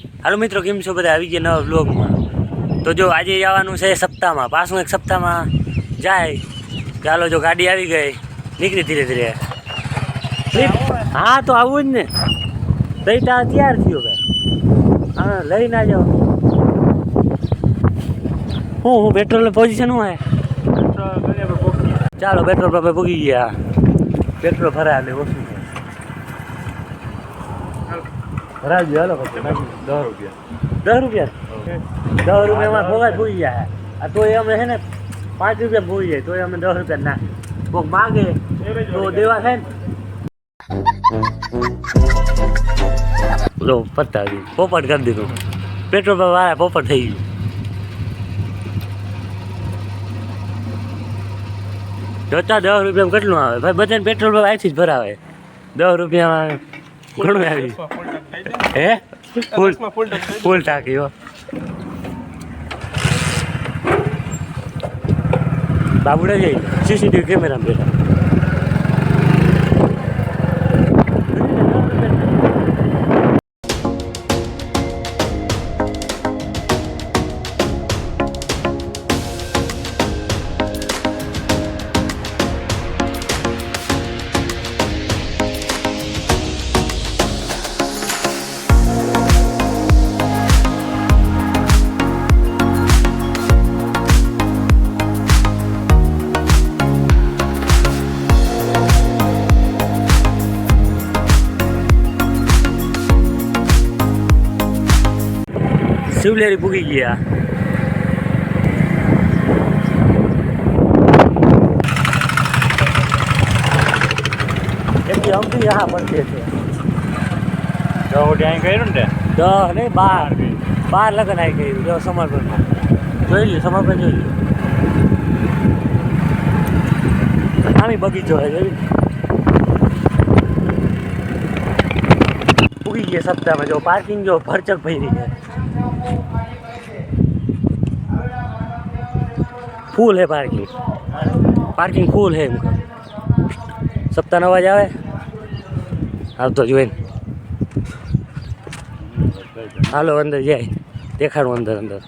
હાલો મિત્રો કેમ છો બધા? આવી ગયા નવા બ્લોગમાં તો જો આજે જવાનું છે સપ્તાહમાં. પાછું એક સપ્તાહમાં જાય. ચાલો જો ગાડી આવી ગઈ. નીકળી ધીરે ધીરે. હા તો આવું જ ને. તા તૈયાર થયો ભાઈ. હા લઈ ના જાઓ હું હું પેટ્રોલ પોઝિશન હું હે? ચાલો પેટ્રોલ પંપે પૂગી ગયા. પેટ્રોલ ભરાય એટલે ઓછું છે ભરાવી હાલો પછી. દસ રૂપિયા. દસ રૂપિયા? દસ રૂપિયામાં ભોગા ભૂઈ જાય. આ તો એ અમે છે ને પાંચ રૂપિયા ભૂઈ જાય તો અમે દસ રૂપિયા ના. કોક માગે તો દેવા થાય ને. લો પતાવી પોપટ કરી દીધું. પેટ્રોલ પર વાળા પોપટ થઈ ગયું. જોતા દસ રૂપિયામાં કેટલું આવે? ભાઈ બધાને પેટ્રોલ પર અહીંથી જ ભરાવે. દસ રૂપિયામાં ઘણું આવી. હે? ફૂલ ફૂલ ટાંકી હો. બાબુડા જઈ સીસીટીવી કેમેરા બેઠા. શિવલેરી પૂગી ગયા એટલી અમથી હા પડતી છે. દોઢી અહીં કર્યું ને દસ ને બાર. બાર લગ્ન આવી ગયું જો સમર્પણમાં જોઈ લ્યો સમર્પણ જોઈ લ્યો. આમી બગીચો છે જોઈ લ્યો. પૂગી ગયા સપ્તાહમાં જો પાર્કિંગ જો ભરચક ભરી છે. ફૂલ હે પાર્કિંગ પાર્કિંગ ફૂલ હે એમ કહું. સપ્તાહનો અવાજ આવે આવતો જોઈને હાલો અંદર જાય દેખાડું અંદર અંદર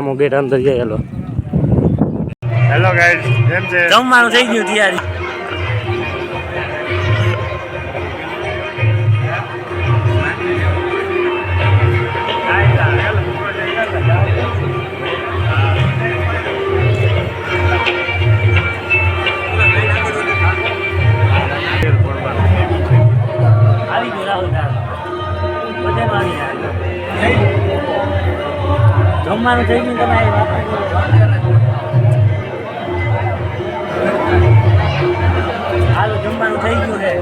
આમો ગેટ અંદર જાય હેલો હેલો ગાઈડ કેમ છે? જમવાનું થઈ ગયું તૈયારી. જમવાનું થઈ ગયું તમે આવી હાલો જમવાનું થઈ ગયું છે.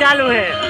ચાલુ છે